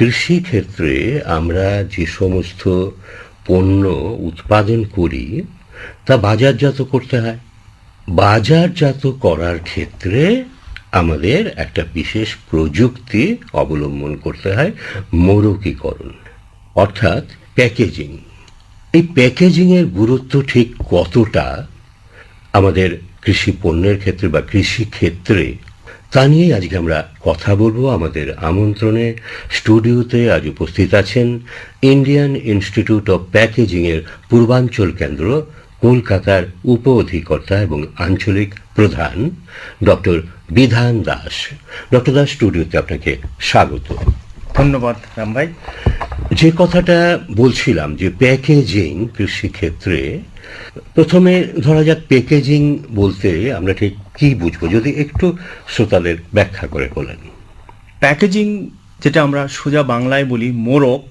কৃষি ক্ষেত্রে আমরা যে সমস্ত পণ্য উৎপাদন করি, তা বাজারজাত করতে হয়। বাজারজাত করার ক্ষেত্রে আমাদের একটা বিশেষ প্রযুক্তি অবলম্বন করতে হয় মোড়কীকরণ অর্থাৎ প্যাকেজিং। এই প্যাকেজিংয়ের গুরুত্ব ঠিক কতটা আমাদের কৃষি পণ্যের ক্ষেত্রে বা কৃষি ক্ষেত্রে তা নিয়েই আজকে আমরা কথা বলব। আমাদের আমন্ত্রণে স্টুডিওতে আজ উপস্থিত আছেন ইন্ডিয়ান ইনস্টিটিউট অফ প্যাকেজিংয়ের পূর্বাঞ্চল কেন্দ্র কলকাতার উপ অধিকর্তা এবং আঞ্চলিক প্রধান ডক্টর বিধান দাস। ডক্টর দাস স্টুডিওতে আপনাকে স্বাগত। ধন্যবাদ রাম ভাই। যে কথাটা বলছিলাম যে প্যাকেজিং কৃষিক্ষেত্রে প্রথমে ধরা যাক প্যাকেজিং বলতে আমরা ঠিক কি বুঝব? যদি একটু শ্রোতাদের ব্যাখ্যা করে বলেন। প্যাকেজিং যেটা আমরা সোজা বাংলায় বলি মোরক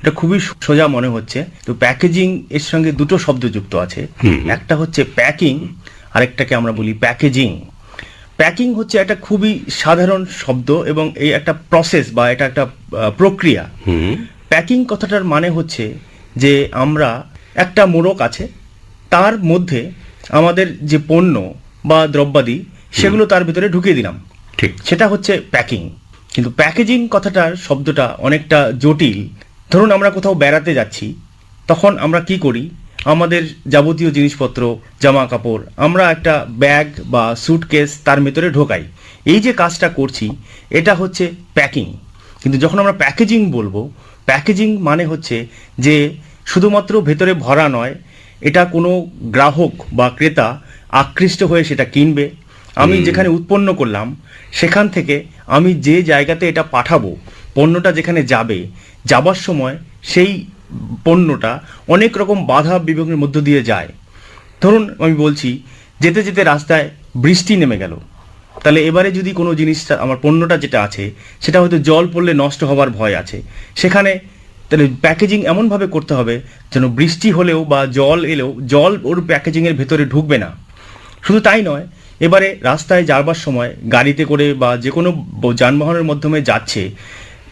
এটা খুবই সোজা মনে হচ্ছে। তো প্যাকেজিং এর সঙ্গে দুটো শব্দ যুক্ত আছে। একটা হচ্ছে প্যাকিং আরেকটাকে আমরা বলি প্যাকেজিং। প্যাকিং হচ্ছে একটা খুবই সাধারণ শব্দ এবং এই একটা প্রসেস বা এটা একটা প্রক্রিয়া। প্যাকিং কথাটার মানে হচ্ছে যে আমরা একটা মোড়ক আছে তার মধ্যে আমাদের যে পণ্য বা দ্রব্যাদি সেগুলো তার ভিতরে ঢুকিয়ে দিলাম। ঠিক। সেটা হচ্ছে প্যাকিং। কিন্তু প্যাকেজিং কথাটার শব্দটা অনেকটা জটিল। ধরুন আমরা কোথাও বেড়াতে যাচ্ছি তখন আমরা কি করি? আমাদের যাবতীয় জিনিসপত্র জামা কাপড় আমরা একটা ব্যাগ বা সুটকেস তার ভিতরে ঢোকাই। এই যে কাজটা করছি এটা হচ্ছে প্যাকিং। কিন্তু যখন আমরা প্যাকেজিং বলব প্যাকেজিং মানে হচ্ছে যে শুধুমাত্র ভেতরে ভরা নয় এটা কোনো গ্রাহক বা ক্রেতা আকৃষ্ট হয়ে সেটা কিনবে। আমি যেখানে উৎপন্ন করলাম সেখান থেকে আমি যে জায়গাতে এটা পাঠাবো পণ্যটা যেখানে যাবে যাবার সময় সেই পণ্যটা অনেক রকম বাধা বিবেকের মধ্য দিয়ে যায়। ধরুন আমি বলছি যেতে যেতে রাস্তায় বৃষ্টি নেমে গেল। তাহলে এবারে যদি কোনো জিনিসটা আমার পণ্যটা যেটা আছে সেটা হয়তো জল পড়লে নষ্ট হওয়ার ভয় আছে। সেখানে তাহলে প্যাকেজিং এমনভাবে করতে হবে যেন বৃষ্টি হলেও বা জল এলেও জল ওর প্যাকেজিংয়ের ভেতরে ঢুকবে না। শুধু তাই নয় এবারে রাস্তায় যাবার সময় গাড়িতে করে বা যে কোনো যানবাহনের মাধ্যমে যাচ্ছে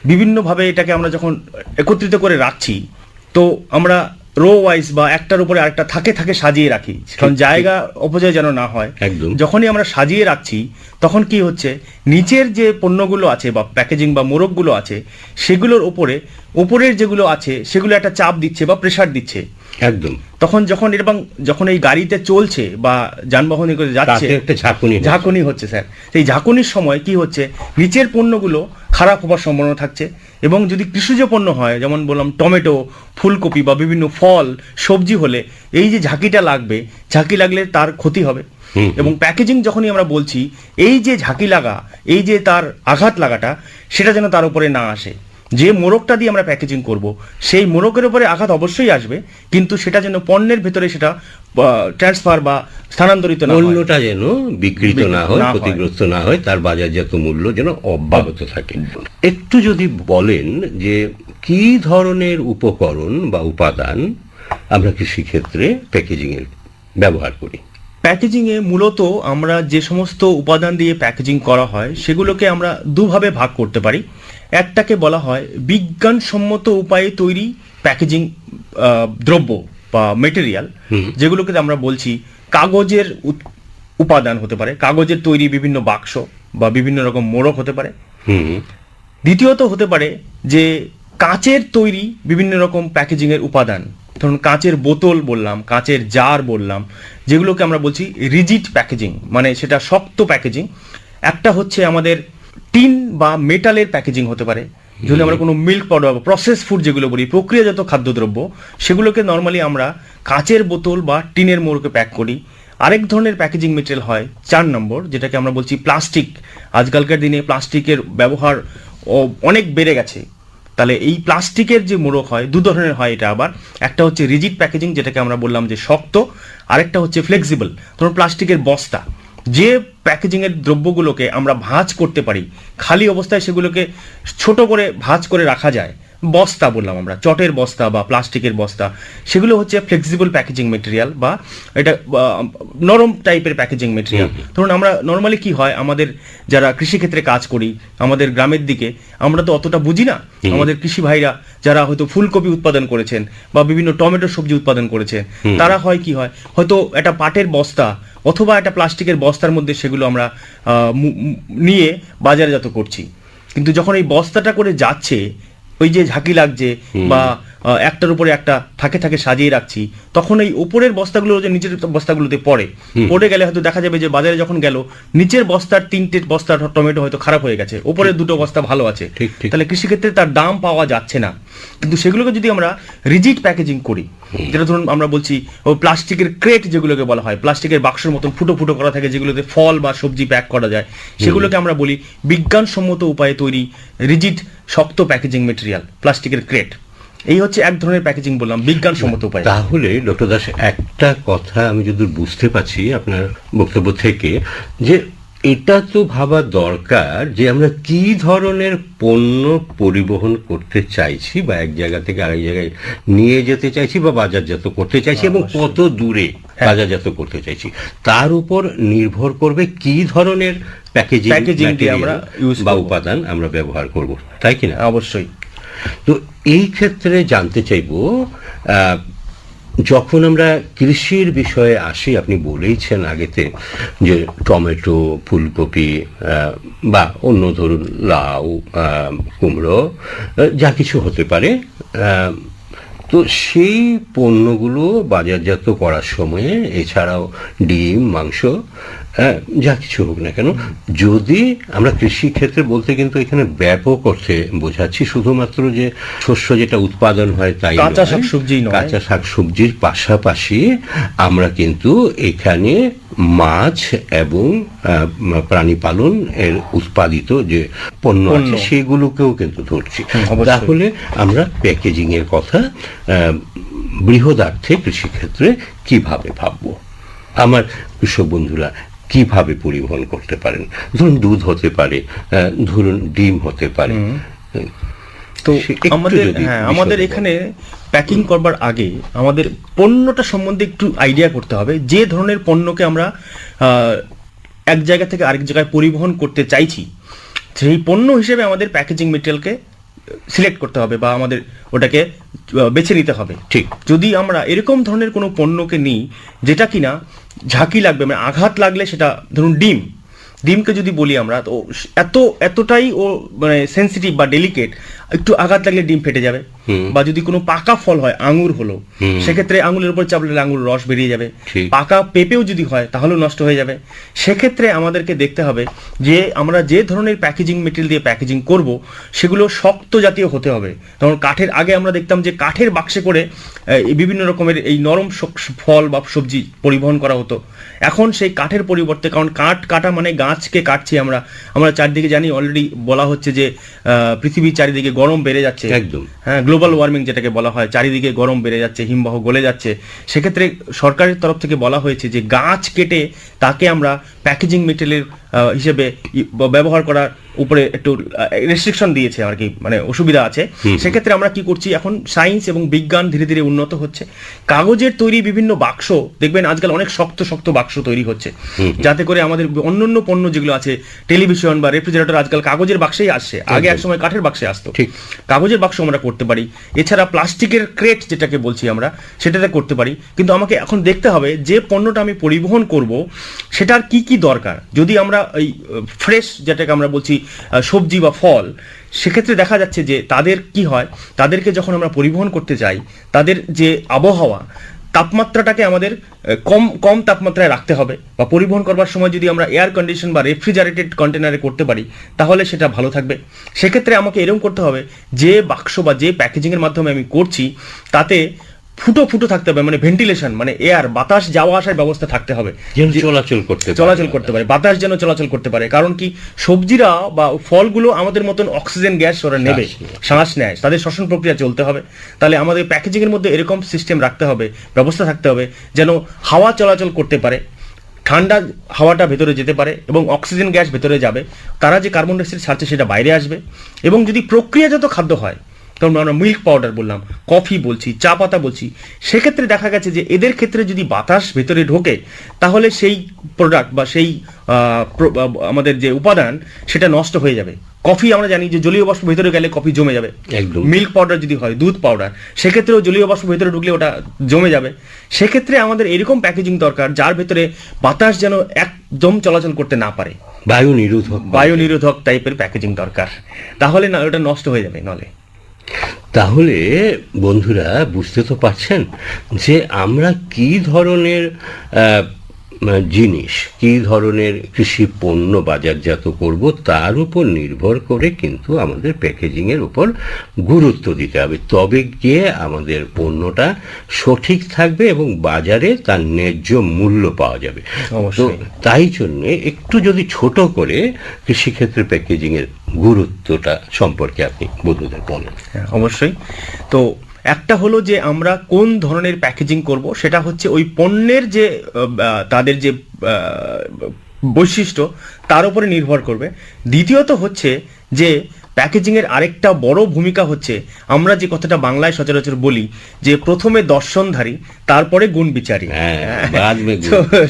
বিভিন্নভাবে এটাকে আমরা যখন একত্রিত করে রাখছি তো আমরা রো ওয়াইজ বা একটার উপরে আরেকটা থাকে থাকে সাজিয়ে রাখি। কারণ জায়গা অপচয় যেন না হয় একদম। যখনই আমরা সাজিয়ে রাখছি তখন কি হচ্ছে নিচের যে পণ্যগুলো আছে বা প্যাকেজিং বা মোড়কগুলো আছে সেগুলোর ওপরে ওপরের যেগুলো আছে সেগুলো একটা চাপ দিচ্ছে বা প্রেশার দিচ্ছে। একদম। তখন যখন এবং যখন এই গাড়িতে চলছে বা যানবাহনে করে যাচ্ছে একটা ঝাঁকুনি ঝাঁকুনি হচ্ছে স্যার। সেই ঝাঁকুনির সময় কি হচ্ছে? নিচের পণ্যগুলো খারাপ হবার সম্ভাবনা থাকছে এবং যদি কৃষিজ পণ্য হয় যেমন বললাম টমেটো ফুলকপি বা বিভিন্ন ফল সবজি হলে এই যে ঝাঁকিটা লাগবে ঝাঁকি লাগলে তার ক্ষতি হবে। এবং প্যাকেজিং যখনই আমরা বলছি এই যে ঝাঁকি লাগা এই যে তার আঘাত লাগাটা সেটা যেন তার উপরে না আসে। যে মোড়কটা দিয়ে আমরা প্যাকেজিং করব সেই মোড়কের উপরে আঘাত অবশ্যই আসবে কিন্তু সেটা যেন পণ্যের ভেতরে সেটা ট্রান্সফার বা স্থানান্তরিত না পণ্যটা যেন বিকৃত না হয় ক্ষতিগ্রস্ত না হয় তার বাজারজাত মূল্য যেন অব্যাহত থাকে। একটু যদি বলেন যে কি ধরনের উপকরণ বা উপাদান আমরা কৃষিক্ষেত্রে প্যাকেজিং এর ব্যবহার করি? প্যাকেজিংয়ে মূলত আমরা যে সমস্ত উপাদান দিয়ে প্যাকেজিং করা হয় সেগুলোকে আমরা দুভাবে ভাগ করতে পারি। একটাকে বলা হয় বিজ্ঞানসম্মত উপায়ে তৈরি প্যাকেজিং দ্রব্য বা মেটেরিয়াল। যেগুলোকে আমরা বলছি কাগজের উপাদান হতে পারে। কাগজের তৈরি বিভিন্ন বাক্স বা বিভিন্ন রকম মোড়ক হতে পারে। দ্বিতীয়ত হতে পারে যে কাঁচের তৈরি বিভিন্ন রকম প্যাকেজিংয়ের উপাদান। ধরুন কাঁচের বোতল বললাম কাঁচের জার বললাম যেগুলোকে আমরা বলছি রিজিড প্যাকেজিং মানে সেটা শক্ত প্যাকেজিং। একটা হচ্ছে আমাদের টিন বা মেটালের প্যাকেজিং হতে পারে। যদি আমরা কোনো মিল্ক পাউডার বা প্রসেস ফুড যেগুলো বলি, প্রক্রিয়াজাত খাদ্যদ্রব্য, সেগুলোকে নর্মালি আমরা কাঁচের বোতল বা টিনের মোড়কে প্যাক করি। আরেক ধরনের প্যাকেজিং মেটেরিয়াল হয় চার নম্বর, যেটাকে আমরা বলছি প্লাস্টিক আজকালকার দিনে প্লাস্টিকের ব্যবহার অনেক বেড়ে গেছে। তাহলে এই প্লাস্টিকের যে মোড়ক হয়, দু ধরনের হয় এটা আবার। একটা হচ্ছে রিজিড প্যাকেজিং যেটাকে আমরা বললাম যে শক্ত। আরেকটা হচ্ছে ফ্লেক্সিবল ধরুন প্লাস্টিকের বস্তা। যে প্যাকেজিংয়ের দ্রব্যগুলোকে আমরা ভাঁজ করতে পারি, খালি অবস্থায় সেগুলোকে ছোট করে ভাঁজ করে রাখা যায় বস্তা বললাম আমরা চটের বস্তা বা প্লাস্টিকের বস্তা সেগুলো হচ্ছে ফ্লেক্সিবল প্যাকেজিং মেটেরিয়াল বা এটা নরম টাইপের প্যাকেজিং মেটেরিয়াল ধরুন আমরা নর্মালি কি হয় আমাদের যারা কৃষিক্ষেত্রে কাজ করি আমাদের গ্রামের দিকে আমরা তো অতটা বুঝি না। আমাদের কৃষি ভাইরা যারা হয়তো ফুলকপি উৎপাদন করেছেন বা বিভিন্ন টমেটো সবজি উৎপাদন করেছেন তারা হয় কি হয় হয়তো একটা পাটের বস্তা অথবা একটা প্লাস্টিকের বস্তার মধ্যে সেগুলো আমরা নিয়ে বাজারজাত করছি। কিন্তু যখন এই বস্তাটা করে যাচ্ছে ওই যে ঝাঁকি লাগছে বা একটার উপরে একটা থাকে থাকে সাজিয়ে রাখছি তখন এই উপরের বস্তাগুলো যে নিচের বস্তাগুলোতে পড়ে পড়ে গেলে হয়তো দেখা যাবে যে বাজারে যখন গেল নিচের বস্তার তিনটে বস্তার টমেটো হয়তো খারাপ হয়ে গেছে উপরের দুটো বস্তা ভালো আছে। তাহলে কৃষিক্ষেত্রে তার দাম পাওয়া যাচ্ছে না। কিন্তু সেগুলোকে যদি আমরা রিজিট প্যাকেজিং করি যেটা ধরুন আমরা বলছি ও প্লাস্টিকের ক্রেট যেগুলোকে বলা হয় প্লাস্টিকের বাক্সের মতন ফুটো ফুটো করা থাকে যেগুলোতে ফল বা সবজি প্যাক করা যায়। সেগুলোকে আমরা বলি বিজ্ঞানসম্মত উপায়ে তৈরি রিজিড শক্ত প্যাকেজিং মেটেরিয়াল প্লাস্টিকের ক্রেট। এই হচ্ছে এক ধরনের প্যাকেজিং বললাম বিজ্ঞানসম্মত উপায়। তাহলে ডক্টর দাস একটা কথা আমি যদি বুঝতে পারছি আপনার বক্তব্য থেকে যে এটা তো ভাবা দরকার যে আমরা কি ধরনের পণ্য পরিবহন করতে চাইছি বা এক জায়গা থেকে আরেক জায়গায় নিয়ে যেতে চাইছি বা বাজারজাত করতে চাইছি এবং কত দূরে বাজারজাত করতে চাইছি। তার উপর নির্ভর করবে কি ধরনের প্যাকেজিং আমরা বা উপাদান আমরা ব্যবহার করব। তাই কিনা অবশ্যই। তো এই ক্ষেত্রে জানতে চাইব যখন আমরা কৃষির বিষয়ে আসি, আপনি বলেইছেন আগেতে যে টমেটো, ফুলকপি বা অন্য ধরুন লাউ কুমড়ো যা কিছু হতে পারে তো সেই পণ্যগুলো বাজারজাত করার সময়ে, এছাড়াও ডিম, মাংস যা কিছু হোক না কেন যদি আমরা কৃষি ক্ষেত্রে বলতে কিন্তু এখানে ব্যাপক অর্থে বোঝাচ্ছি শুধুমাত্র যে শস্য যেটা উৎপাদন হয় তাই কাঁচা। শাকসবজি। কাঁচা শাকসবজির পাশাপাশি আমরা কিন্তু এখানে মাছ এবং প্রাণী পালন এর উৎপাদিত যে পণ্য আছে সেগুলোকেও কিন্তু ধরছি তাহলে আমরা প্যাকেজিং এর কথা আহ, বৃহদার্থে কৃষিক্ষেত্রে কীভাবে ভাববো আমার কৃষক বন্ধুরা কীভাবে পরিবহন করতে পারেন? ধরুন দুধ হতে পারে ধরুন ডিম হতে পারে। তো আমাদের হ্যাঁ আমাদের এখানে প্যাকিং করবার আগে আমাদের পণ্যটা সম্বন্ধে একটু আইডিয়া করতে হবে। যে ধরনের পণ্যকে আমরা এক জায়গা থেকে আরেক জায়গায় পরিবহন করতে চাইছি সেই পণ্য হিসেবে আমাদের প্যাকেজিং মেটেরিয়ালকে সিলেক্ট করতে হবে বা আমাদের ওটাকে বেছে নিতে হবে। ঠিক। যদি আমরা এরকম ধরনের কোনো পণ্যকে নিই যেটা কিনা ঝাঁকি লাগবে মানে আঘাত লাগলে সেটা, ধরুন ডিম ডিমকে যদি বলি আমরা, তো এত, এতটাই ও মানে সেন্সিটিভ বা ডেলিকেট একটু আঘাত লাগলে ডিম ফেটে যাবে। বা যদি কোনো পাকা ফল হয় আঙুর হলো সেক্ষেত্রে আঙুলের উপর চাপলে আঙুর রস বেরিয়ে যাবে। পাকা পেঁপেও যদি হয় তাহলেও নষ্ট হয়ে যাবে। সেক্ষেত্রে আমাদেরকে দেখতে হবে যে আমরা যে ধরনের প্যাকেজিং মেটেরিয়াল দিয়ে প্যাকেজিং করব সেগুলো শক্ত জাতীয় হতে হবে। যেমন কাঠের আগে আমরা দেখতাম যে কাঠের বাক্সে করে বিভিন্ন রকমের এই নরম ফল বা সবজি পরিবহন করা হতো। এখন সেই কাঠের পরিবর্তে কারণ কাঠ কাটা মানে গাছকে কাটছি আমরা। আমরা চারদিকে জানি অলরেডি বলা হচ্ছে যে আহ, পৃথিবীর চারিদিকে গরম বেড়ে যাচ্ছে। একদম। হ্যাঁ গ্লোবাল ওয়ার্মিং যেটাকে বলা হয়, চারিদিকে গরম বেড়ে যাচ্ছে, হিমবাহ গলে যাচ্ছে, সেক্ষেত্রে সরকারের তরফ থেকে বলা হয়েছে যে গাছ কেটে তাকে আমরা প্যাকেজিং মেটেরিয়ালের হিসেবে ব্যবহার করার উপরে একটু রেস্ট্রিকশন দিয়েছে আর কি মানে অসুবিধা আছে। সেক্ষেত্রে আমরা কি করছি এখন সায়েন্স এবং বিজ্ঞান ধীরে ধীরে উন্নত হচ্ছে। কাগজের তৈরি বিভিন্ন বাক্স দেখবেন আজকাল অনেক শক্ত শক্ত বাক্স তৈরি হচ্ছে। যাতে করে আমাদের অন্যান্য পণ্য যেগুলো আছে টেলিভিশন বা রেফ্রিজারেটর আজকাল কাগজের বাক্সেই আসছে। আগে এক সময় কাঠের বাক্সে আসতো। ঠিক। কাগজের বাক্স আমরা করতে পারি। এছাড়া প্লাস্টিকের ক্রেট যেটাকে বলছি আমরা সেটাতে করতে পারি। কিন্তু আমাকে এখন দেখতে হবে যে পণ্যটা আমি পরিবহন করব সেটার কি কি দরকার? যদি আমরা এই ফ্রেশ যেটাকে আমরা বলছি সবজি বা ফল, সেক্ষেত্রে দেখা যাচ্ছে যে তাদের কি হয়, তাদেরকে যখন আমরা পরিবহন করতে চাই তাদের যে আবহাওয়া, তাপমাত্রাটাকে আমাদের কম কম তাপমাত্রায় রাখতে হবে বা পরিবহন করবার সময় যদি আমরা এয়ার কন্ডিশন বা রেফ্রিজারেটেড কন্টেনারে করতে পারি, তাহলে সেটা ভালো থাকবে। সেক্ষেত্রে আমাকে এরকম করতে হবে, যে বাক্স বা যে প্যাকেজিংয়ের মাধ্যমে আমি করছি, তাতে ফুটো ফুটো থাকতে হবে মানে ভেন্টিলেশন মানে এয়ার বাতাস যাওয়া আসার ব্যবস্থা থাকতে হবে চলাচল করতে পারে। চলাচল করতে পারে বাতাস যেন চলাচল করতে পারে কারণ কি সবজিরা বা ফলগুলো আমাদের মতন অক্সিজেন গ্যাস ওরা নেবে শ্বাস নেয়। শ্বাস নেয় তাদের শ্বসন প্রক্রিয়া চলতে হবে তাহলে আমাদের প্যাকেজিং এর মধ্যে এরকম সিস্টেম রাখতে হবে ব্যবস্থা থাকতে হবে যেন হাওয়া চলাচল করতে পারে ঠান্ডা হাওয়াটা ভেতরে যেতে পারে এবং অক্সিজেন গ্যাস ভেতরে যাবে তারা যে কার্বন ডাইঅক্সাইড ছাড়ছে সেটা বাইরে আসবে এবং যদি প্রক্রিয়াজাত খাদ্য হয় তখন আমরা মিল্ক পাউডার বললাম কফি বলছি চা পাতা বলছি। সেক্ষেত্রে দেখা গেছে যে এদের ক্ষেত্রে যদি বাতাস ভেতরে ঢোকে তাহলে সেই প্রোডাক্ট বা সেই আমাদের যে উপাদান সেটা নষ্ট হয়ে যাবে। কফি আমরা জানি যে জলীয় বাষ্প ভেতরে গেলে কফি জমে যাবে। একদম। মিল্ক পাউডার যদি হয় দুধ পাউডার সেক্ষেত্রেও জলীয় বাষ্প ভেতরে ঢুকলে ওটা জমে যাবে। সেক্ষেত্রে আমাদের এরকম প্যাকেজিং দরকার যার ভেতরে বাতাস যেন একদম চলাচল করতে না পারে। বায়ু নিরোধক বায়ু নিরোধক টাইপের প্যাকেজিং দরকার। তাহলে না ওটা নষ্ট হয়ে যাবে নলে। তাহলে বন্ধুরা বুঝতে তো পারছেন যে আমরা কি ধরনের জিনিস। কি ধরনের কৃষি পণ্য বাজারজাত করব তার উপর নির্ভর করে কিন্তু আমাদের প্যাকেজিংয়ের উপর গুরুত্ব দিতে হবে। তবে গিয়ে আমাদের পণ্যটা সঠিক থাকবে এবং বাজারে তার ন্যায্য মূল্য পাওয়া যাবে। তো অবশ্যই। তাই জন্যে একটু যদি ছোট করে কৃষিক্ষেত্রে প্যাকেজিংয়ের গুরুত্বটা সম্পর্কে আপনি বন্ধুদের বলেন। হ্যাঁ, অবশ্যই। তো একটা হলো যে আমরা কোন ধরনের প্যাকেজিং করব সেটা হচ্ছে ওই পণ্যের যে তাদের যে বৈশিষ্ট্য তার উপরে নির্ভর করবে। দ্বিতীয়ত হচ্ছে যে প্যাকেজিংয়ের আরেকটা বড় ভূমিকা হচ্ছে আমরা যে কথাটা বাংলায় সচরাচর বলি যে প্রথমে দর্শনধারী তারপরে গুণ বিচারী। হ্যাঁ, বাদ মে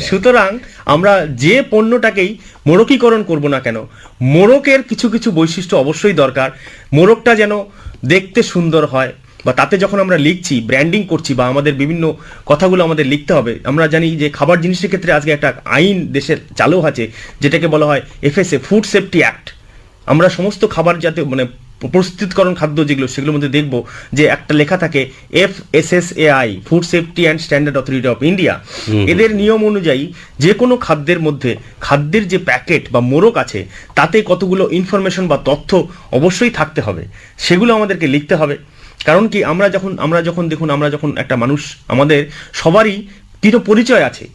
সুতরাং আমরা যে পণ্যটাকেই মোড়কীকরণ করব না কেন মোড়কের কিছু কিছু বৈশিষ্ট্য অবশ্যই দরকার। মোড়কটা যেন দেখতে সুন্দর হয় বা তাতে যখন আমরা লিখছি ব্র্যান্ডিং করছি বা আমাদের বিভিন্ন কথাগুলো আমাদের লিখতে হবে আমরা জানি যে খাবার জিনিসের ক্ষেত্রে আজকে একটা আইন দেশের চালু আছে যেটাকে বলা হয় এফএসএ ফুড সেফটি অ্যাক্ট আমরা সমস্ত খাবার যাতে মানে প্রস্তুতকরণ খাদ্য যেগুলো সেগুলোর মধ্যে দেখব যে একটা লেখা থাকে F S S A I food safety and standard authority of India এদের নিয়ম অনুযায়ী যে কোনো খাদ্যের মধ্যে খাদ্যের যে প্যাকেট বা মোড়ক আছে তাতে কতগুলো ইনফরমেশন বা তথ্য অবশ্যই থাকতে হবে সেগুলো আমাদেরকে লিখতে হবে। কারণ কি আমরা যখন আমরা যখন দেখুন আমরা যখন একটা মানুষ আমাদের সবারই কিছু পরিচয় আছে।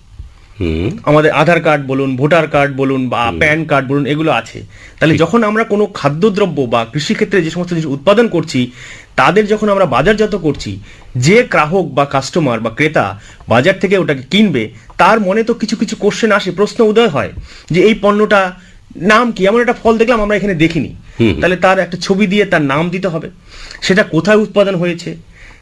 আমাদের আধার কার্ড বলুন ভোটার কার্ড বলুন বা প্যান কার্ড বলুন এগুলো আছে। তাহলে যখন আমরা কোনো খাদ্যদ্রব্য বা কৃষিক্ষেত্রে যে সমস্ত জিনিস উৎপাদন করছি তাদের যখন আমরা বাজারজাত করছি যে গ্রাহক বা কাস্টমার বা ক্রেতা বাজার থেকে ওটাকে কিনবে তার মনে তো কিছু কিছু কোশ্চেন আসে প্রশ্ন উদয় হয় যে এই পণ্যটা নাম কি? এমন একটা ফল দেখলাম আমরা এখানে দেখিনি। তাহলে তার একটা ছবি দিয়ে তার নাম দিতে হবে। সেটা কোথায় উৎপাদন হয়েছে?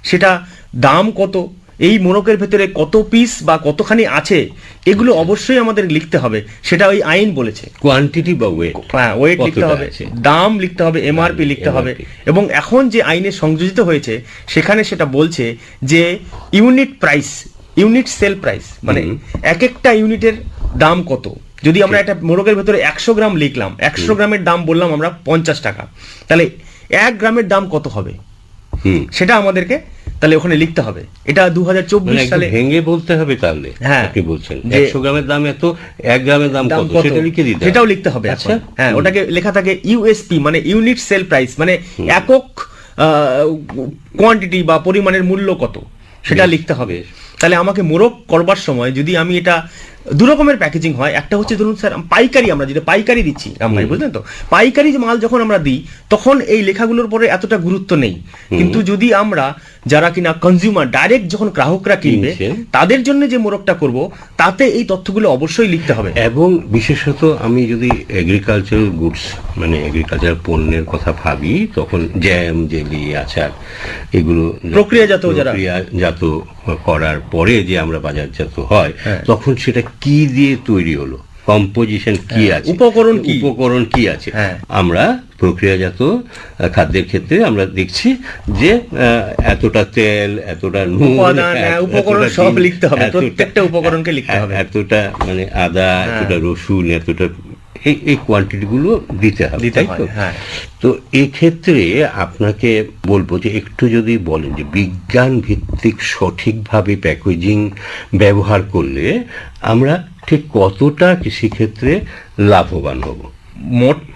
সেটা দাম কত? এই মোড়কের ভেতরে কত পিস বা কতখানি আছে? এগুলো অবশ্যই আমাদের লিখতে হবে। সেটা ওই আইন বলেছে। কোয়ান্টিটি বা ওয়েট হ্যাঁ ওয়েট লিখতে হবে। দাম লিখতে হবে এমআরপি লিখতে হবে। এবং এখন যে আইনে সংযোজিত হয়েছে সেখানে সেটা বলছে যে unit price unit sale price মানে এক একটা ইউনিটের দাম কত? যদি আমরা একটা মোরগের ভেতরে একশো গ্রাম লিখলাম একশো গ্রামের দাম বললাম আমরা পঞ্চাশ টাকা তাহলে এক গ্রামের দাম কত হবে? সেটা আমাদেরকে তাহলে ওখানে লিখতে হবে। এটা দু মানে একটু সালে ভেঙে বলতে হবে তাহলে হ্যাঁ। আপনি বলছেন। একশো গ্রামের দাম এত এক গ্রামের দাম কত? সেটা লিখে দিতে সেটাও লিখতে হবে আচ্ছা। হ্যাঁ ওটাকে লেখা থাকে ইউএসপি মানে ইউনিট সেল প্রাইস মানে একক কোয়ান্টিটি বা পরিমাণের মূল্য কত? সেটা লিখতে হবে। তাহলে আমাকে মোরগ করবার সময় যদি আমি এটা দু রকমের প্যাকেজিং হয়। একটা হচ্ছে ধরুন স্যার পাইকারি আমরা যেটা পাইকারি দিচ্ছি রামভাই বুঝলেন তো? পাইকারি মাল যখন আমরা দিই তখন এই লেখাগুলোর পরে এতটা গুরুত্ব নেই। কিন্তু যদি আমরা যারা কিনা কনজিউমার ডাইরেক্ট যখন গ্রাহকরা কিনবে তাদের জন্য যে মোড়কটা করব তাতে এই তথ্যগুলো অবশ্যই লিখতে হবে এবং বিশেষত আমি যদি এগ্রিকালচারাল গুডস মানে এগ্রিকালচার পণ্যের কথা ভাবি তখন জ্যাম জেলি আচার এগুলো প্রক্রিয়াজাত যারা- প্রক্রিয়াজাত করার পরে যে আমরা বাজারজাত হয় হ্যাঁ। তখন সেটা কি দিয়ে তৈরি হলো কম্পোজিশন কি আছে উপকরণ কি? উপকরণ কি আছে হ্যাঁ। আমরা প্রক্রিয়াজাত খাদ্যের ক্ষেত্রে আমরা দেখছি যে এতটা তেল এতটা নুন হ্যাঁ, উপকরণ সব লিখতে হবে। প্রত্যেকটা উপকরণকে লিখতে হ্যাঁ, হবে। এতটা মানে আদা হ্যাঁ। এতটা রসুন এতটা এই এই কোয়ান্টিটি গুলো দিতে হবে তাই তো। তো এক্ষেত্রে আপনাকে বলব যে একটু যদি বলেন যে বিজ্ঞান ভিত্তিক সঠিকভাবে প্যাকেজিং ব্যবহার করলে আমরা ঠিক কতটা কৃষিক্ষেত্রে লাভবান হব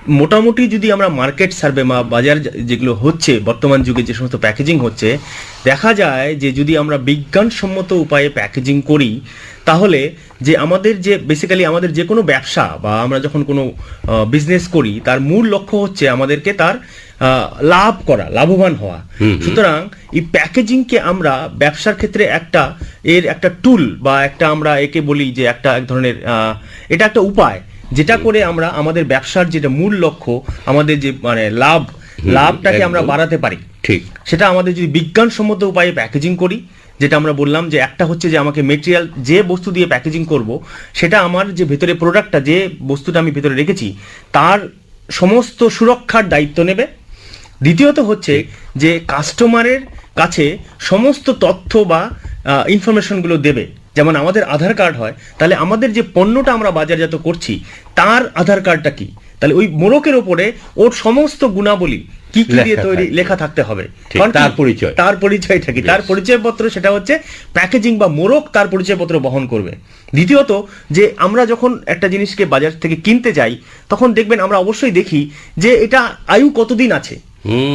মোটামুটি যদি আমরা মার্কেট সার্ভে বা বাজার যেগুলো হচ্ছে বর্তমান যুগে যে সমস্ত প্যাকেজিং হচ্ছে দেখা যায় যে যদি আমরা বিজ্ঞানসম্মত উপায়ে প্যাকেজিং করি তাহলে যে আমাদের যে বেসিক্যালি আমাদের যে কোনো ব্যবসা বা আমরা যখন কোনো বিজনেস করি তার মূল লক্ষ্য হচ্ছে আমাদেরকে তার লাভ করা লাভবান হওয়া। সুতরাং এই প্যাকেজিংকে আমরা ব্যবসার ক্ষেত্রে একটা এর একটা টুল বা একটা আমরা একে বলি যে একটা এক ধরনের এটা একটা উপায়। যেটা করে আমরা আমাদের ব্যবসার যেটা মূল লক্ষ্য আমাদের যে মানে লাভ লাভটাকে আমরা বাড়াতে পারি। ঠিক। সেটা আমাদের যদি বিজ্ঞানসম্মত উপায়ে প্যাকেজিং করি যেটা আমরা বললাম যে একটা হচ্ছে যে আমাকে মেটেরিয়াল যে বস্তু দিয়ে প্যাকেজিং করব সেটা আমার যে ভেতরে প্রোডাক্টটা যে বস্তুটা আমি ভেতরে রেখেছি তার সমস্ত সুরক্ষার দায়িত্ব নেবে। দ্বিতীয়ত হচ্ছে যে কাস্টমারের কাছে সমস্ত তথ্য বা ইনফরমেশনগুলো দেবে। যেমন আমাদের আধার কার্ড হয় তাহলে আমাদের যে পণ্যটা আমরা বাজারজাত করছি তার আধার কার্ডটা কি? তাহলে ওই মোড়কের ওপরে ওর সমস্ত গুণাবলী কি কি দিয়ে তৈরি লেখা থাকতে হবে। কারণ তার পরিচয়। তার পরিচয়টা কি? তার পরিচয়পত্র সেটা হচ্ছে প্যাকেজিং বা মোড়ক তার পরিচয়পত্র বহন করবে। দ্বিতীয়ত যে আমরা যখন একটা জিনিসকে বাজার থেকে কিনতে যাই তখন দেখবেন আমরা অবশ্যই দেখি যে এটা আয়ু কতদিন আছে।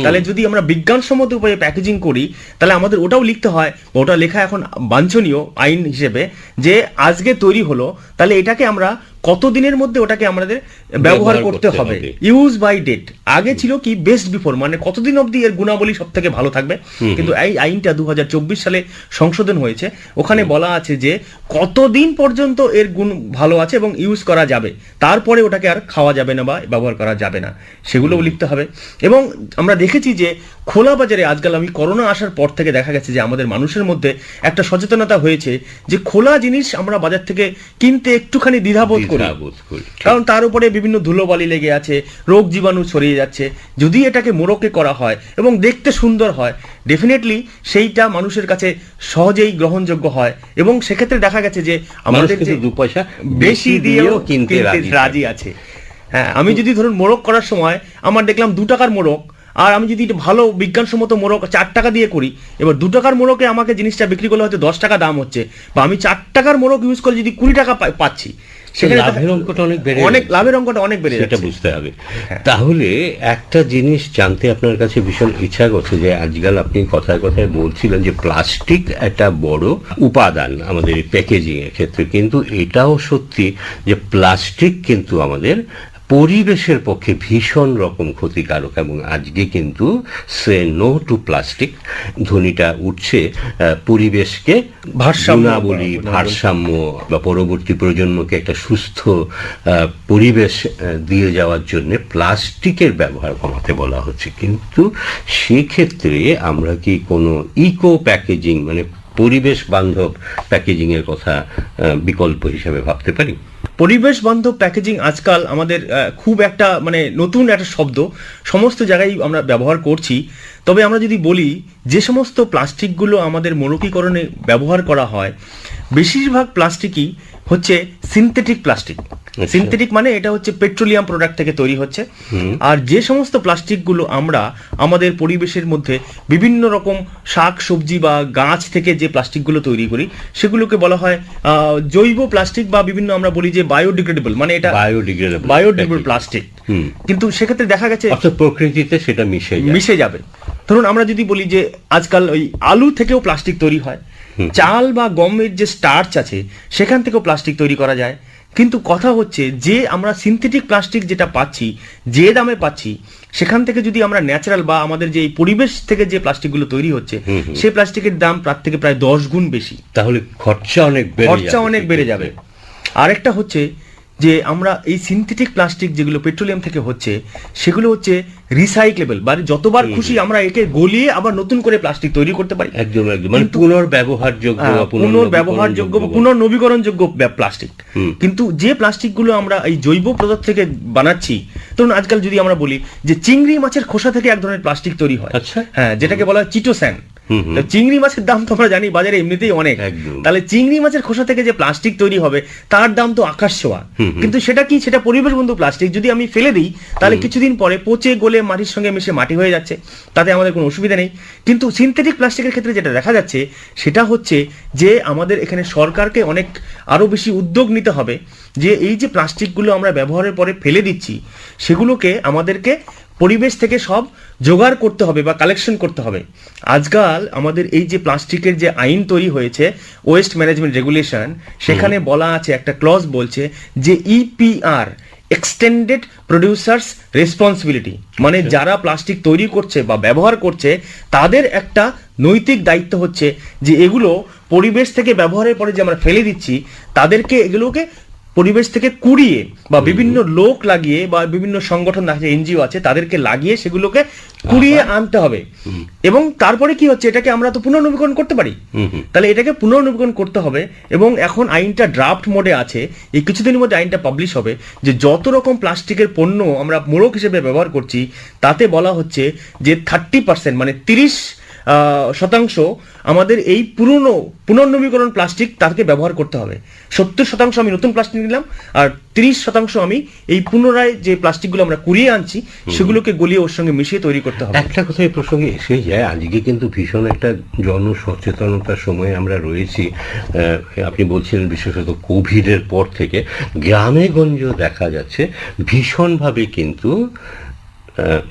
তাহলে যদি আমরা বিজ্ঞানসম্মত উপায়ে প্যাকেজিং করি, তাহলে আমাদের ওটাও লিখতে হয় ওটা লেখা এখন বাঞ্ছনীয় আইন হিসেবে, যে আজকে তৈরি হলো, তাহলে এটাকে আমরা কতদিনের মধ্যে ওটাকে আমাদের ব্যবহার করতে হবে। ইউজ বাই ডেট আগে ছিল কি বেস্ট বিফোর মানে কতদিন অবধি এর গুণাবলী সব থেকে ভালো থাকবে? কিন্তু এই আইনটা দু হাজার চব্বিশ সালে সংশোধন হয়েছে। ওখানে বলা আছে যে কতদিন পর্যন্ত এর গুণ ভালো আছে এবং ইউজ করা যাবে। তারপরে ওটাকে আর খাওয়া যাবে না বা ব্যবহার করা যাবে না। সেগুলোও লিখতে হবে। এবং আমরা দেখেছি যে খোলা বাজারে আজকাল আমি করোনা আসার পর থেকে দেখা গেছে যে আমাদের মানুষের মধ্যে একটা সচেতনতা হয়েছে যে খোলা জিনিস আমরা বাজার থেকে কিনতে একটুখানি দ্বিধাবোধ করি। দ্বিধাবোধ করি। কারণ তার উপরে বিভিন্ন ধুলোবালি লেগে আছে রোগ জীবাণু ছড়িয়ে যাচ্ছে। যদি এটাকে মোড়কে করা হয় এবং দেখতে সুন্দর হয় ডেফিনেটলি সেইটা মানুষের কাছে সহজেই গ্রহণযোগ্য হয়। এবং সেক্ষেত্রে দেখা গেছে যে আমাদের যে দু পয়সা বেশি দিয়েও কিনতে রাজি রাজি আছে। হ্যাঁ আমি যদি ধরুন মোড়ক করার সময় আমার দেখলাম দু টাকার মোড়ক আর আমি যদি ভালো বিজ্ঞানসম্মত মোড়ক চার টাকা দিয়ে করি এবার দু টাকার মোড়কে আমাকে জিনিসটা বিক্রি করলে হয়তো দশ টাকা দাম হচ্ছে বা আমি চার টাকার মোড়ক ইউজ করে যদি কুড়ি টাকা পাচ্ছি সেখানে লাভের অঙ্কটা অনেক বেড়ে অনেক লাভের অঙ্কটা অনেক বেড়ে সেটা হ্যাঁ। বুঝতে হবে। তাহলে একটা জিনিস জানতে আপনার কাছে ভীষণ ইচ্ছা করছে যে আজকাল আপনি কথায় কথায় বলছিলেন যে প্লাস্টিক একটা বড় উপাদান আমাদের প্যাকেজিং এর ক্ষেত্রে। কিন্তু এটাও সত্যি যে প্লাস্টিক কিন্তু আমাদের পরিবেশের পক্ষে ভীষণ রকম ক্ষতিকারক এবং আজকে কিন্তু সে নো টু প্লাস্টিক ধ্বনিটা উঠছে পরিবেশকে ভারসাম্য গুণাবলী গুণাবলী। ভারসাম্য বা পরবর্তী প্রজন্মকে একটা সুস্থ পরিবেশ দিয়ে যাওয়ার জন্য প্লাস্টিকের ব্যবহার কমাতে বলা হচ্ছে কিন্তু সেক্ষেত্রে আমরা কি কোনো ইকো প্যাকেজিং মানে পরিবেশ বান্ধব প্যাকেজিং এর কথা বিকল্প হিসাবে ভাবতে পারি পরিবেশ বান্ধব প্যাকেজিং আজকাল আমাদের খুব একটা মানে নতুন একটা শব্দ। সমস্ত জায়গায় আমরা ব্যবহার করছি। তবে আমরা যদি বলি, যে সমস্ত প্লাস্টিকগুলো আমাদের মরকীকরণে ব্যবহার করা হয়, বেশিরভাগ প্লাস্টিকই হচ্ছে সিনথেটিক প্লাস্টিক সিনথেটিক মানে এটা হচ্ছে পেট্রোলিয়াম প্রোডাক্ট থেকে তৈরি হচ্ছে। আর যে সমস্ত প্লাস্টিকগুলো আমরা আমাদের পরিবেশের মধ্যে বিভিন্ন রকম শাক সবজি বা গাছ থেকে যে প্লাস্টিকগুলো তৈরি করি সেগুলোকে বলা হয় আহ, জৈব প্লাস্টিক বা বিভিন্ন আমরা বলি যে বায়োডিগ্রেডেবল মানে এটা বায়োডিগ্রেডেবল বায়োডিগ্রেডেবল প্লাস্টিক। কিন্তু সেক্ষেত্রে দেখা গেছে প্রকৃতিতে সেটা মিশে মিশে যাবে। ধরুন আমরা যদি বলি যে আজকাল ওই আলু থেকেও প্লাস্টিক তৈরি হয়। চাল বা গমের যে স্টার্চ আছে সেখান থেকেও প্লাস্টিক তৈরি করা যায়। কিন্তু কথা হচ্ছে যে আমরা সিনথেটিক প্লাস্টিক যেটা পাচ্ছি যে দামে পাচ্ছি সেখান থেকে যদি আমরা ন্যাচারাল বা আমাদের যে পরিবেশ থেকে যে প্লাস্টিকগুলো তৈরি হচ্ছে সেই প্লাস্টিকের দাম তার থেকে প্রায় দশ গুণ বেশি। তাহলে খরচা অনেক খরচা অনেক বেড়ে যাবে। আরেকটা হচ্ছে যে আমরা এই সিনথেটিক প্লাস্টিক যেগুলো পেট্রোলিয়াম থেকে হচ্ছে সেগুলো হচ্ছে রিসাইক্লেবল মানে যতবার খুশি আমরা একে গলিয়ে আবার নতুন করে প্লাস্টিক তৈরি করতে পারি। একদম একদম। মানে পুনর্ব্যবহারযোগ্য হ্যাঁ, পুনর্ব্যবহারযোগ্য বা পুনর্নবীকরণযোগ্য প্লাস্টিক কিন্তু যে প্লাস্টিকগুলো আমরা এই জৈব পদার্থ থেকে বানাচ্ছি ধরুন আজকাল যদি আমরা বলি যে চিংড়ি মাছের খোসা থেকে এক ধরনের প্লাস্টিক তৈরি হয়। আচ্ছা। হ্যাঁ যেটাকে বলা হয় চিটোস্যান চিংড়ি মাছের দাম তো আমরা জানি বাজারে এমনিতেই অনেক। তাহলে চিংড়ি মাছের খোসা থেকে যে প্লাস্টিক তৈরি হবে তার দাম তো আকাশ ছোঁয়া। কিন্তু সেটা কি সেটা পরিবেশ বন্ধু প্লাস্টিক যদি আমি ফেলে দিই তাহলে কিছুদিন পরে পচে গলে মাটির সঙ্গে মিশে মাটি হয়ে যাচ্ছে তাতে আমাদের কোনো অসুবিধা নেই। কিন্তু সিনথেটিক প্লাস্টিকের ক্ষেত্রে যেটা দেখা যাচ্ছে সেটা হচ্ছে যে আমাদের এখানে সরকারকে অনেক আরও বেশি উদ্যোগ নিতে হবে যে এই যে প্লাস্টিকগুলো আমরা ব্যবহারের পরে ফেলে দিচ্ছি সেগুলোকে আমাদেরকে পরিবেশ থেকে সব জোগাড় করতে হবে বা কালেকশন করতে হবে। আজকাল আমাদের এই যে প্লাস্টিকের যে আইন তৈরি হয়েছে ওয়েস্ট ম্যানেজমেন্ট রেগুলেশন সেখানে বলা আছে একটা ক্লজ বলছে যে ইপিআর এক্সটেন্ডেড প্রডিউসার্স রেসপন্সিবিলিটি মানে যারা প্লাস্টিক তৈরি করছে বা ব্যবহার করছে তাদের একটা নৈতিক দায়িত্ব হচ্ছে যে এগুলো পরিবেশ থেকে ব্যবহারের পরে যে আমরা ফেলে দিচ্ছি তাদেরকে এগুলোকে পরিবেশ থেকে কুড়িয়ে বা বিভিন্ন লোক লাগিয়ে বা বিভিন্ন সংগঠন আছে এনজিও আছে তাদেরকে লাগিয়ে সেগুলোকে কুড়িয়ে আনতে হবে। এবং তারপরে কি হচ্ছে? এটাকে আমরা তো পুনর্নবীকরণ করতে পারি। তাহলে এটাকে পুনর্নবীকরণ করতে হবে এবং এখন আইনটা ড্রাফট মোডে আছে। এই কিছুদিনের মধ্যে আইনটা পাবলিশ হবে যে যত রকম প্লাস্টিকের পণ্য আমরা মোড়ক হিসেবে ব্যবহার করছি তাতে বলা হচ্ছে যে থার্টি পার্সেন্ট মানে তিরিশ শতাংশ আমাদের এই পুরনো পুনর্নবীকরণ প্লাস্টিক তাকে ব্যবহার করতে হবে। সত্তর শতাংশ আমি নতুন প্লাস্টিক নিলাম আর তিরিশ শতাংশ আমি এই পুনরায় যে প্লাস্টিকগুলো আমরা কুড়িয়ে আনছি সেগুলোকে গলিয়ে ওর সঙ্গে মিশিয়ে তৈরি করতে হবে। একটা কথা এই প্রসঙ্গে এসে যায় আজকে কিন্তু ভীষণ একটা জন সচেতনতার সময় আমরা রয়েছি। আপনি বলছিলেন বিশেষত কোভিডের পর থেকে গ্রামে গঞ্জে দেখা যাচ্ছে ভীষণভাবে কিন্তু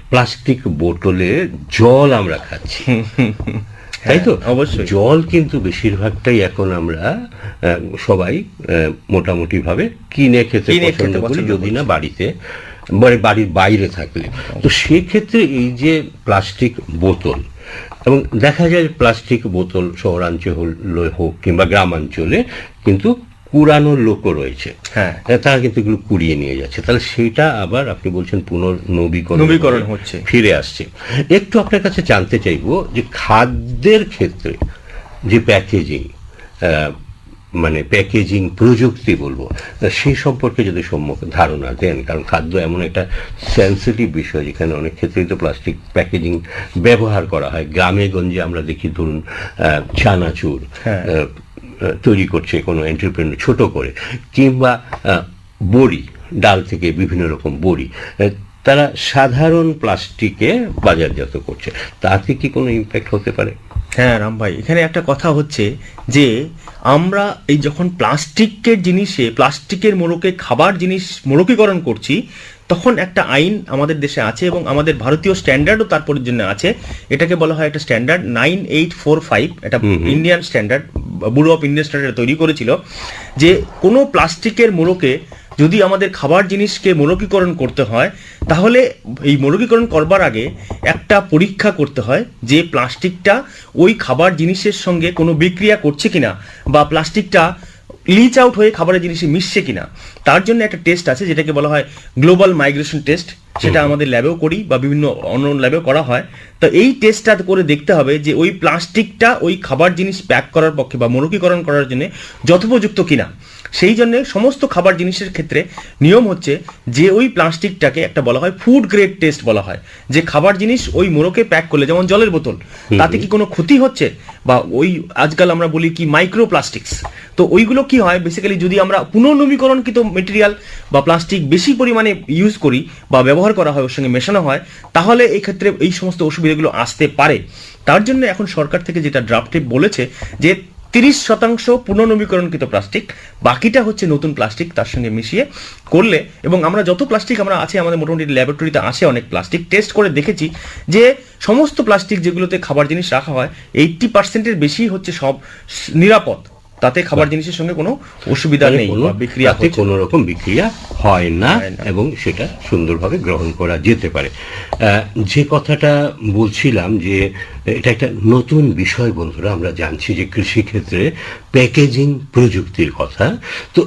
প্লাস্টিক বোতলে জল আমরা খাচ্ছি। তাই তো? হ্যাঁ, অবশ্যই। জল কিন্তু বেশিরভাগটাই এখন আমরা সবাই মোটামুটি ভাবে কিনে খেতে পছন্দ করি যদি না বাড়িতে মানে বাড়ির বাইরে থাকলে। তো সেক্ষেত্রে এই যে প্লাস্টিক বোতল এবং দেখা যায় প্লাস্টিক বোতল শহরাঞ্চলে হোক কিংবা গ্রামাঞ্চলে কিন্তু কুড়ানোর লোকও রয়েছে হ্যাঁ। তারা কিন্তু এগুলো কুড়িয়ে নিয়ে যাচ্ছে তাহলে সেটা আবার আপনি বলছেন পুনর্নবীকরণ নবীকরণ হচ্ছে। ফিরে আসছে একটু আপনার কাছে জানতে চাইব যে খাদ্যের ক্ষেত্রে যে প্যাকেজিং মানে প্যাকেজিং প্রযুক্তি বলব সেই সম্পর্কে যদি সম্মুখ ধারণা দেন কারণ খাদ্য এমন একটা সেন্সিটিভ বিষয় যেখানে অনেক ক্ষেত্রেই তো প্লাস্টিক প্যাকেজিং ব্যবহার করা হয় গ্রামে গঞ্জে আমরা দেখি ধরুন চানাচুর হ্যাঁ। তৈরি করছে কোনো এন্টারপ্রেনার ছোট করে, কিংবা বড়ি, ডাল থেকে বিভিন্ন রকম বড়ি তারা সাধারণ প্লাস্টিকে বাজারজাত করছে। তাতে কি কোনো ইম্প্যাক্ট হতে পারে? হ্যাঁ রাম ভাই, এখানে একটা কথা হচ্ছে যে, আমরা এই যখন প্লাস্টিকের জিনিসে, প্লাস্টিকের মোড়কে, খাবার জিনিস মোড়কীকরণ করছি তখন একটা আইন আমাদের দেশে আছে এবং আমাদের ভারতীয় স্ট্যান্ডার্ডও তারপর জন্য আছে। এটাকে বলা হয় একটা standard nine eight four five এটা Indian standard bureau of Indian standard তৈরি করেছিল যে কোনো প্লাস্টিকের মোড়কে যদি আমাদের খাবার জিনিসকে মোড়কীকরণ করতে হয় তাহলে এই মোড়কীকরণ করবার আগে একটা পরীক্ষা করতে হয় যে প্লাস্টিকটা ওই খাবার জিনিসের সঙ্গে কোনো বিক্রিয়া করছে কিনা বা প্লাস্টিকটা লিচ আউট হয়ে খাবারের জিনিসে মিশছে কিনা। তার জন্য একটা টেস্ট আছে যেটাকে বলা হয় গ্লোবাল মাইগ্রেশন টেস্ট সেটা আমাদের ল্যাবেও করি বা বিভিন্ন অন্য ল্যাবেও করা হয়। তো এই টেস্টটা করে দেখতে হবে যে ওই প্লাস্টিকটা ওই খাবার জিনিস প্যাক করার পক্ষে বা মোড়কীকরণ করার জন্য যথোপযুক্ত কিনা। সেই জন্য সমস্ত খাবার জিনিসের ক্ষেত্রে নিয়ম হচ্ছে যে ওই প্লাস্টিকটাকে একটা বলা হয় ফুড গ্রেড টেস্ট বলা হয়। যে খাবার জিনিস ওই মোড়কে প্যাক করলে যেমন জলের বোতল তাতে কি কোনো ক্ষতি হচ্ছে? বা ওই আজকাল আমরা বলি কি মাইক্রো প্লাস্টিক্স তো ওইগুলো কি হয়? বেসিক্যালি যদি আমরা পুনর্নবীকরণকৃত মেটেরিয়াল বা প্লাস্টিক বেশি পরিমাণে ইউজ করি বা ব্যবহার করা হয়, ওর সঙ্গে মেশানো হয়, তাহলে এই ক্ষেত্রে এই সমস্ত অসুবিধাগুলো আসতে পারে। তার জন্য এখন সরকার থেকে যেটা ড্রাফটে বলেছে যে তিরিশ শতাংশ পুনর্নবীকরণকৃত প্লাস্টিক বাকিটা হচ্ছে নতুন প্লাস্টিক তার সঙ্গে মিশিয়ে করলে এবং আমরা যত প্লাস্টিক আমরা আছে, আমাদের মোটামুটি ল্যাবরেটরিতে আছে অনেক প্লাস্টিক টেস্ট করে দেখেছি যে সমস্ত প্লাস্টিক যেগুলোতে খাবার জিনিস রাখা হয় এইটটি পার্সেন্টের বেশি হচ্ছে সব নিরাপদ। তাতে খাবার জিনিসের সঙ্গে কোনো অসুবিধা নেই বিক্রিয়া কোনো রকম বিক্রিয়া হয় না এবং সেটা সুন্দরভাবে গ্রহণ করা যেতে পারে। যে কথাটা বলছিলাম যে এটা একটা নতুন বিষয় বন্ধুরা আমরা জানছি যে কৃষিক্ষেত্রে প্যাকেজিং প্রযুক্তির কথা। তো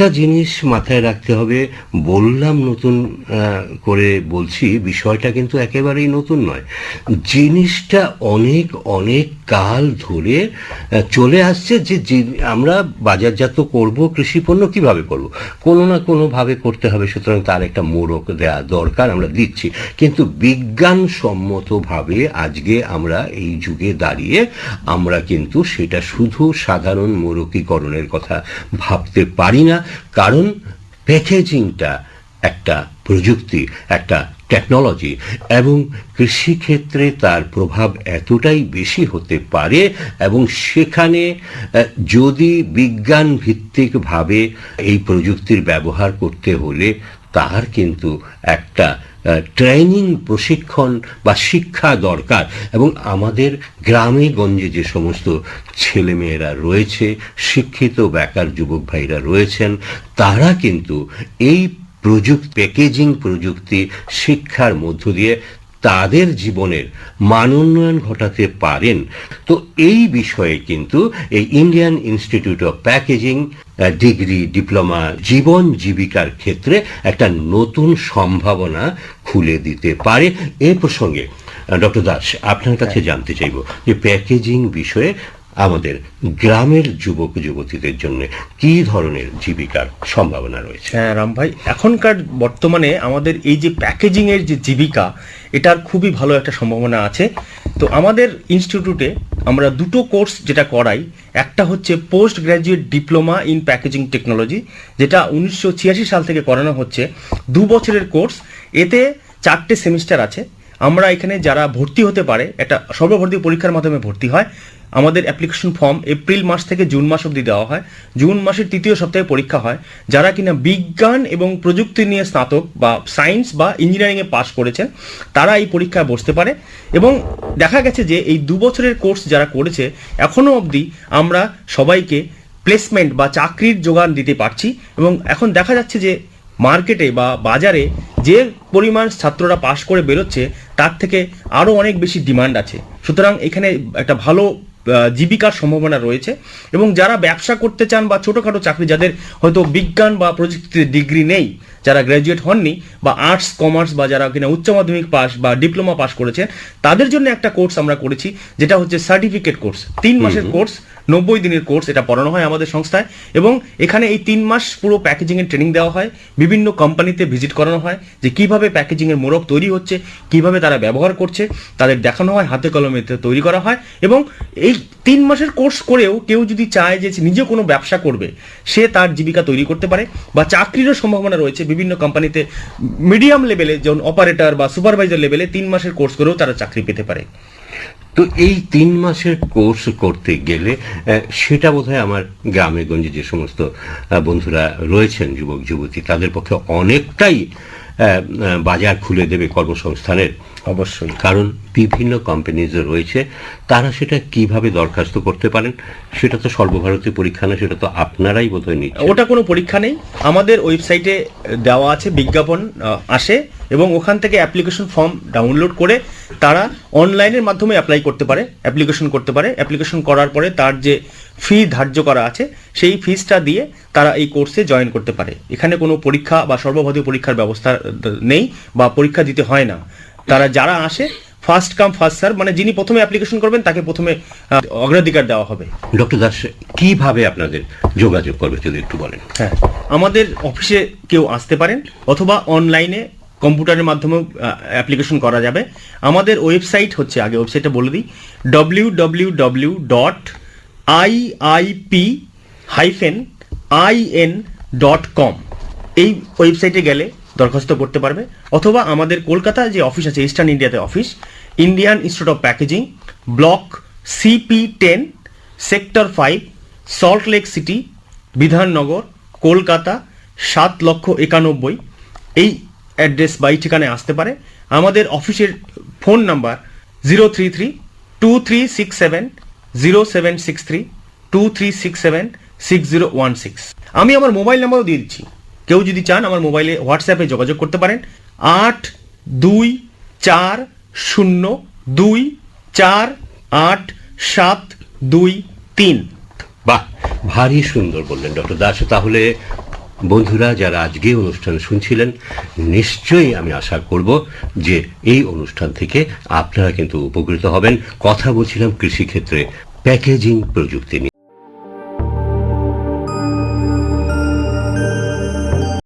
একটা জিনিস মাথায় রাখতে হবে। বললাম নতুন করে বলছি, বিষয়টা কিন্তু একেবারেই নতুন নয়। জিনিসটা অনেক অনেক কাল ধরে চলে আসছে যে আমরা বাজারজাত করব, কৃষি পণ্য কীভাবে করব? কোনো না কোনোভাবে করতে হবে, সুতরাং তার একটা মোড়ক দেওয়া দরকার আমরা দিচ্ছি। কিন্তু বিজ্ঞানসম্মতভাবে আজকে আমরা এই যুগে দাঁড়িয়ে, আমরা কিন্তু সেটা শুধু সাধারণ মোড়কীকরণের কথা ভাবতে পারি না। কারণ প্যাকেজিংটা একটা প্রযুক্তি, একটা টেকনোলজি এবং কৃষিক্ষেত্রে তার প্রভাব এতটাই বেশি হতে পারে এবং সেখানে যদি বিজ্ঞান ভিত্তিকভাবে এই প্রযুক্তির ব্যবহার করতে হলে তার কিন্তু একটা ট্রেনিং প্রশিক্ষণ বা শিক্ষা দরকার। এবং আমাদের গ্রামে গঞ্জে যে সমস্ত ছেলেমেয়েরা রয়েছে, শিক্ষিত বেকার যুবক ভাইরা রয়েছেন, তারা কিন্তু এই প্রযুক্তি প্যাকেজিং প্রযুক্তি, শিক্ষার মধ্য দিয়ে তাদের জীবনের মান উন্নয়ন ঘটাতে পারেন। তো এই বিষয়ে কিন্তু এই Indian institute of packaging degree diploma জীবন জীবিকার ক্ষেত্রে একটা নতুন সম্ভাবনা খুলে দিতে পারে। এ প্রসঙ্গে ডক্টর দাস আপনার কাছে জানতে চাইব যে প্যাকেজিং বিষয়ে আমাদের গ্রামের যুবক যুবতীদের জন্য কি ধরনের জীবিকার সম্ভাবনা রয়েছে? হ্যাঁ রাম ভাই, এখনকার বর্তমানে আমাদের এই যে প্যাকেজিং এর যে জীবিকা, এটার খুবই ভালো একটা সম্ভাবনা আছে। তো আমাদের ইনস্টিটিউটে আমরা দুটো কোর্স যেটা করাই, একটা হচ্ছে post graduate diploma in packaging technology যেটা উনিশশো ছিয়াশি সাল থেকে করানো হচ্ছে। দু বছরের কোর্স এতে চারটে সেমিস্টার আছে। আমরা এখানে যারা ভর্তি হতে পারে, একটা সর্বভর্তি পরীক্ষার মাধ্যমে ভর্তি হয়, আমাদের অ্যাপ্লিকেশন ফর্ম এপ্রিল মাস থেকে জুন মাস অবধি দেওয়া হয়। জুন মাসের তৃতীয় সপ্তাহে পরীক্ষা হয়। যারা কিনা বিজ্ঞান এবং প্রযুক্তি নিয়ে স্নাতক বা সায়েন্স বা ইঞ্জিনিয়ারিংয়ে পাশ করেছেন, তারা এই পরীক্ষায় বসতে পারে। এবং দেখা গেছে যে এই দু বছরের কোর্স যারা করেছে এখনও অবধি আমরা সবাইকে প্লেসমেন্ট বা চাকরির যোগান দিতে পারছি। এবং এখন দেখা যাচ্ছে যে মার্কেটে বা বাজারে যে পরিমাণ ছাত্ররা পাশ করে বেরোচ্ছে, তার থেকে আরও অনেক বেশি ডিমান্ড আছে। সুতরাং এখানে একটা ভালো জীবিকার সম্ভাবনা রয়েছে এবং যারা ব্যবসা করতে চান বা ছোটোখাটো চাকরি, যাদের হয়তো বিজ্ঞান বা প্রযুক্তিতে ডিগ্রি নেই যারা গ্র্যাজুয়েট হননি বা আর্টস কমার্স বা যারা কিনা উচ্চ মাধ্যমিক পাস বা ডিপ্লোমা পাস করেছেন তাদের জন্য একটা কোর্স আমরা করেছি যেটা হচ্ছে সার্টিফিকেট কোর্স তিন মাসের কোর্স নব্বই দিনের কোর্স এটা পড়ানো হয় আমাদের সংস্থায় এবং এখানে এই তিন মাস পুরো প্যাকেজিংয়ের ট্রেনিং দেওয়া হয় বিভিন্ন কোম্পানিতে ভিজিট করানো হয় যে কীভাবে প্যাকেজিংয়ের মোড়ক তৈরি হচ্ছে কীভাবে তারা ব্যবহার করছে তাদের দেখানো হয় হাতে কলমে তৈরি করা হয় এবং এই তিন মাসের কোর্স করেও কেউ যদি চায় যে নিজে কোনো ব্যবসা করবে, সে তার জীবিকা তৈরি করতে পারে বা চাকরিরও সম্ভাবনা রয়েছে বিভিন্ন কোম্পানিতে মিডিয়াম লেভেলে, যেমন অপারেটর বা সুপারভাইজার লেভেলে তিন মাসের কোর্স করেও তারা চাকরি পেতে পারে। তো এই তিন মাসের কোর্স করতে গেলে সেটা বোধহয় আমার গ্রামে গঞ্জে যে সমস্ত বন্ধুরা রয়েছেন, যুবক, যুবতী, তাদের পক্ষে অনেকটাই বাজার খুলে দেবে কর্মসংস্থানের অবশ্যই। কারণ বিভিন্ন কোম্পানিজ রয়েছে তারা সেটা কীভাবে দরখাস্ত করতে পারেন সেটা তো সর্বভারতীয় পরীক্ষা না সেটা তো আপনারাই বোধহয় নিচ্ছেন। ওটা কোনো পরীক্ষা নেই। আমাদের ওয়েবসাইটে দেওয়া আছে বিজ্ঞাপন আসে এবং ওখান থেকে অ্যাপ্লিকেশন ফর্ম ডাউনলোড করে তারা অনলাইনের মাধ্যমে অ্যাপ্লাই করতে পারে অ্যাপ্লিকেশন করতে পারে। অ্যাপ্লিকেশন করার পরে তার যে ফি ধার্য করা আছে সেই ফিসটা দিয়ে তারা এই কোর্সে জয়েন করতে পারে। এখানে কোনো পরীক্ষা বা সর্বভারতীয় পরীক্ষার ব্যবস্থা নেই বা পরীক্ষা দিতে হয় না। তারা যারা আসে ফার্স্ট কাম ফার্স্ট সার মানে যিনি প্রথমে অ্যাপ্লিকেশন করবেন তাকে প্রথমে অগ্রাধিকার দেওয়া হবে। ডক্টর দাস কীভাবে আপনাদের যোগাযোগ করবে যদি একটু বলেন? হ্যাঁ আমাদের অফিসে কেউ আসতে পারেন অথবা অনলাইনে কম্পিউটারের মাধ্যমেও অ্যাপ্লিকেশন করা যাবে। আমাদের ওয়েবসাইট হচ্ছে আগে ওয়েবসাইটটা বলে দিই W W W dot I I P hyphen I N dot com এই ওয়েবসাইটে গেলে দরখাস্ত করতে পারবে, অথবা আমাদের কলকাতা যে অফিস আছে ইস্টার্ন ইন্ডিয়াতে office Indian Institute of Packaging block CP ten sector five Salt Lake City Bidhannagar Kolkata সাত লক্ষ একানব্বই। এই অ্যাড্রেস বা এই ঠিকানায় আসতে পারে। আমাদের অফিসের phone number zero three three two three six seven zero seven six three two three six seven six zero one six আমি আমার মোবাইল নাম্বারও দিয়ে দিচ্ছি। কেউ যদি চান আমার মোবাইলে হোয়াটসঅ্যাপে যোগাযোগ করতে পারেন। আট দুই চার শূন্য দুই চার আট সাত দুই তিন। বাহ, ভারী সুন্দর বললেন ডক্টর দাস। তাহলে বন্ধুরা, যারা আজকে অনুষ্ঠান শুনছিলেন, নিশ্চয়ই আমি আশা করব যে এই অনুষ্ঠান থেকে আপনারা কিন্তু উপকৃত হবেন। কথা বলছিলাম কৃষিক্ষেত্রে প্যাকেজিং প্রযুক্তি নিয়ে।